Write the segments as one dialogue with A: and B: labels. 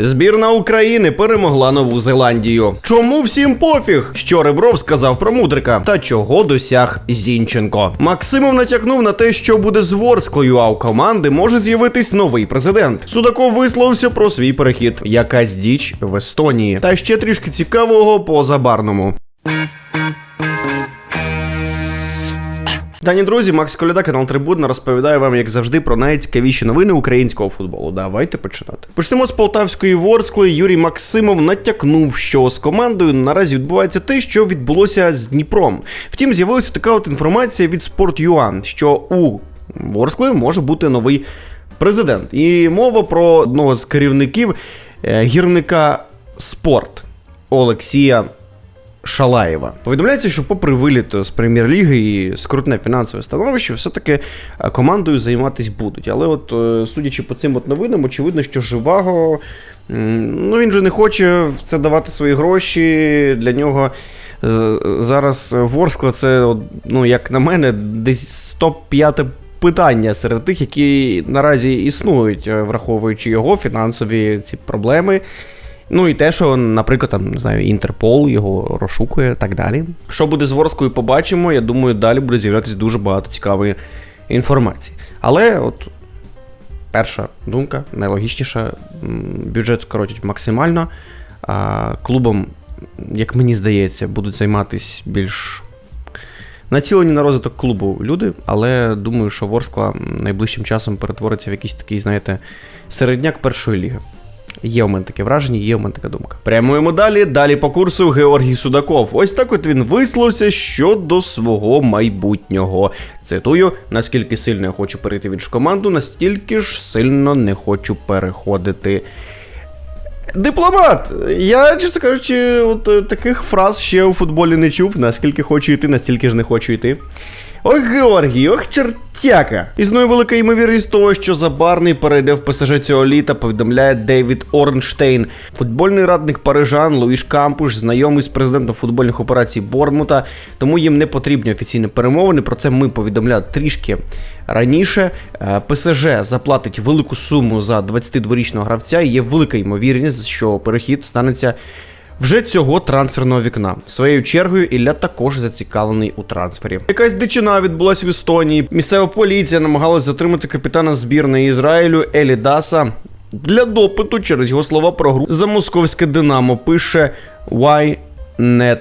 A: Збірна України перемогла Нову Зеландію. Чому всім пофіг? Що Ребров сказав про Мудрика? Та чого досяг Зінченко? Максимов натякнув на те, що буде з Ворсклою, а у команди може з'явитись новий президент. Судаков висловився про свій перехід. Якась діч в Естонії. Та ще трішки цікавого по забарному. Дані друзі, Макс Коляда, канал Трибудна розповідає вам, як завжди, про найцікавіші новини українського футболу. Давайте починати. Почнемо з полтавської Ворскли. Юрій Максимов натякнув, що з командою наразі відбувається те, що відбулося з Дніпром. Втім, з'явилася така от інформація від Sport.ua, що у Ворскли може бути новий президент. І мова про одного з керівників е, гірника спорт Олексія. Шалаєва. Повідомляється, що попри виліт з прем'єр-ліги і скрутне фінансове становище, все-таки е, командою займатися будуть. Але от, е, судячи по цим от новинам, очевидно, що Живаго, ну він же не хоче в це давати свої гроші. Для нього е, зараз Ворскла це, ну, як на мене, десь топ-5 питання серед тих, які наразі існують, враховуючи його фінансові ці проблеми. Ну і те, що, наприклад, там не знаю, Інтерпол його розшукує, так далі. Що буде з Ворскою, побачимо. Я думаю, далі буде з'являтися дуже багато цікавої інформації. Але от перша думка, найлогічніша, бюджет скоротять максимально. А клубом, як мені здається, будуть займатися більш націлені на розвиток клубу люди, але думаю, що Ворскла найближчим часом перетвориться в якийсь такий, знаєте, середняк першої ліги. Є у мене таке враження, є у мене така думка. Прямуємо далі. Далі по курсу Георгій Судаков. Ось так от він висловився щодо свого майбутнього. Цитую: наскільки сильно я хочу перейти в іншу команду, настільки ж сильно не хочу переходити. Дипломат! Я, чесно кажучи, от е, таких фраз ще у футболі не чув. Наскільки хочу йти, настільки ж не хочу йти. Ох, Георгій, ох, чертяка. Існує велика ймовірність того, що Забарний перейде в ПСЖ цього літа, повідомляє Дейвід Орнштейн. Футбольний радник парижан Луїш Кампуш знайомий з президентом футбольних операцій Бормута, тому їм не потрібні офіційні перемовини. Про це ми повідомляли трішки раніше. Е, ПСЖ заплатить велику суму за 22-річного гравця. і Є велика ймовірність, що перехід станеться. Вже цього трансферного вікна. Своєю чергою Ілля також зацікавлений у трансфері. Якась дичина відбулася в Естонії. Місцева поліція намагалась затримати капітана збірної Ізраїлю Елі Даса для допиту через його слова про гру за московське Динамо. Пише Ynet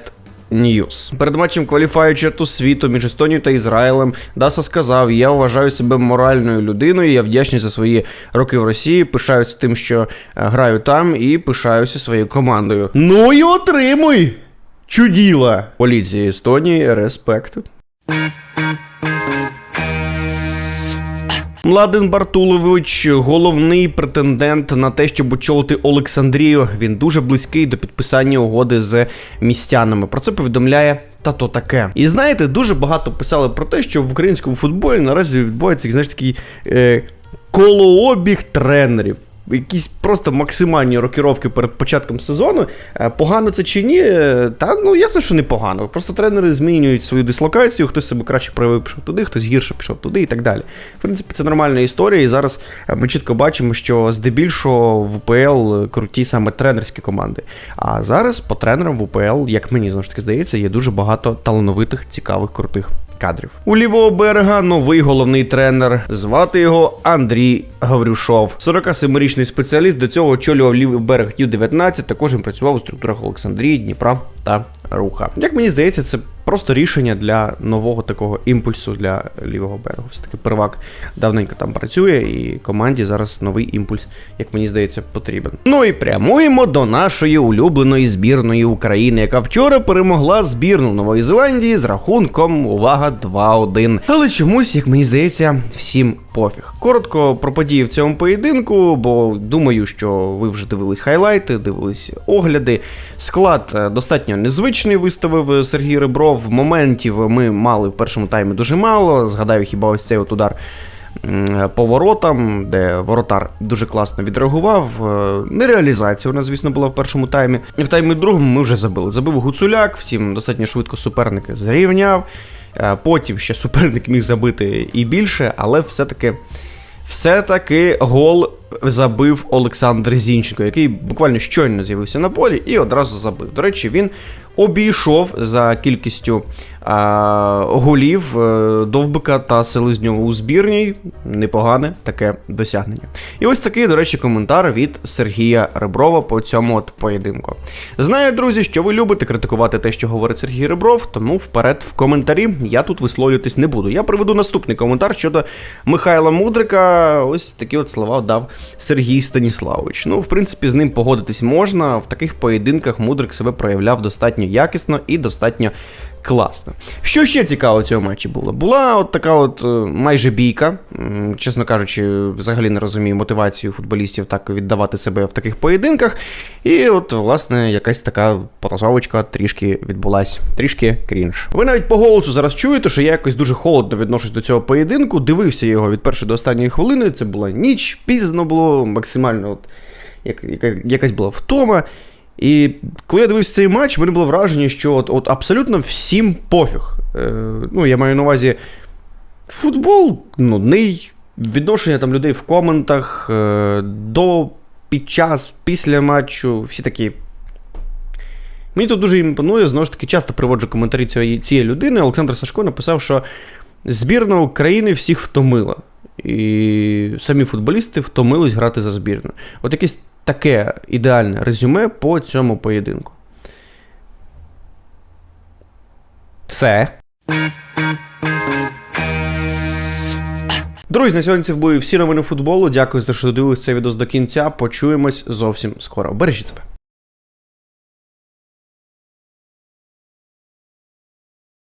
A: News. Перед матчем кваліфаючи світу між Естонією та Ізраїлем, Даса сказав: Я вважаю себе моральною людиною. Я вдячний за свої роки в Росії. Пишаюся тим, що е, граю там, і пишаюся своєю командою. Ну і отримуй! Чуділа! Поліція Естонії, респект. Младен Бартулович головний претендент на те, щоб очолити Олександрію. Він дуже близький до підписання угоди з містянами. Про це повідомляє. Та то таке. І знаєте, дуже багато писали про те, що в українському футболі наразі відбувається знаєш, такий е, колообіг тренерів. Якісь просто максимальні рокіровки перед початком сезону. Е, Погано це чи ні? Е, Та ну ясно, що не погано. Просто тренери змінюють свою дислокацію, хтось себе краще проявив, пішов туди, хтось гірше пішов туди і так далі. В принципі, це нормальна історія, і зараз е, ми чітко бачимо, що здебільшого в УПЛ круті саме тренерські команди. А зараз по тренерам в УПЛ, як мені знову ж таки здається, є дуже багато талановитих, цікавих, крутих. Кадрів у лівого берега новий головний тренер. Звати його Андрій Гаврюшов. 47-річний спеціаліст до цього очолював лівий берег Ю 19 Також він працював у структурах Олександрії, Дніпра та Руха. Як мені здається, це просто рішення для нового такого імпульсу для лівого берегу. Все таки первак давненько там працює, і команді зараз новий імпульс, як мені здається, потрібен. Ну і прямуємо до нашої улюбленої збірної України, яка вчора перемогла збірну Нової Зеландії з рахунком увага 2-1. Але чомусь, як мені здається, всім пофіг. Коротко про події в цьому поєдинку, бо думаю, що ви вже дивились хайлайти, дивились огляди. Склад е, достатньо незвичний виставив Сергій Ребров. Моментів ми мали в першому таймі дуже мало. Згадаю, хіба ось цей от удар. По воротам, де воротар дуже класно відреагував. Е, Нереалізація у нас, звісно, була в першому таймі. І в таймі другому ми вже забили. Забив Гуцуляк, втім, достатньо швидко суперник зрівняв. Е, Потім ще суперник міг забити і більше, але все-таки все-таки гол забив Олександр Зінченко, який буквально щойно з'явився на полі і одразу забив. До речі, він обійшов за кількістю голів е, Довбика та Селезньова у збірній. Непогане таке досягнення. І ось такий, до речі, коментар від Сергія Реброва по цьому от поєдинку. Знаю, друзі, що ви любите критикувати те, що говорить Сергій Ребров, тому вперед в коментарі я тут висловлюватись не буду. Я приведу наступний коментар щодо Михайла Мудрика. Ось такі от слова дав Сергій Станіславович. Ну, в принципі, з ним погодитись можна. В таких поєдинках Мудрик себе проявляв достатньо якісно і достатньо класно. Що ще цікаво у цьому матчі було? Була от така от е, майже бійка. Чесно кажучи, взагалі не розумію мотивацію футболістів так віддавати себе в таких поєдинках. І от, власне, якась така потасовочка трішки відбулась, трішки крінж. Ви навіть по голосу зараз чуєте, що я якось дуже холодно відношусь до цього поєдинку. Дивився його від першої до останньої хвилини. Це була ніч, пізно було, максимально от, як, яка, якась була втома. І коли я дивився цей матч, мене було враження, що от, от абсолютно всім пофіг. Е, ну, я маю на увазі, футбол нудний, відношення там людей в коментах е, до, під час, після матчу, всі такі. Мені тут дуже імпонує, знову ж таки, часто приводжу коментарі цієї, цієї людини. Олександр Сашко написав, що збірна України всіх втомила. І самі футболісти втомились грати за збірну. От якесь таке ідеальне резюме по цьому поєдинку. Все. Друзі, на сьогодні це були всі новини футболу. Дякую за те, що додивились цей відео до кінця. Почуємось зовсім скоро. Бережіть себе.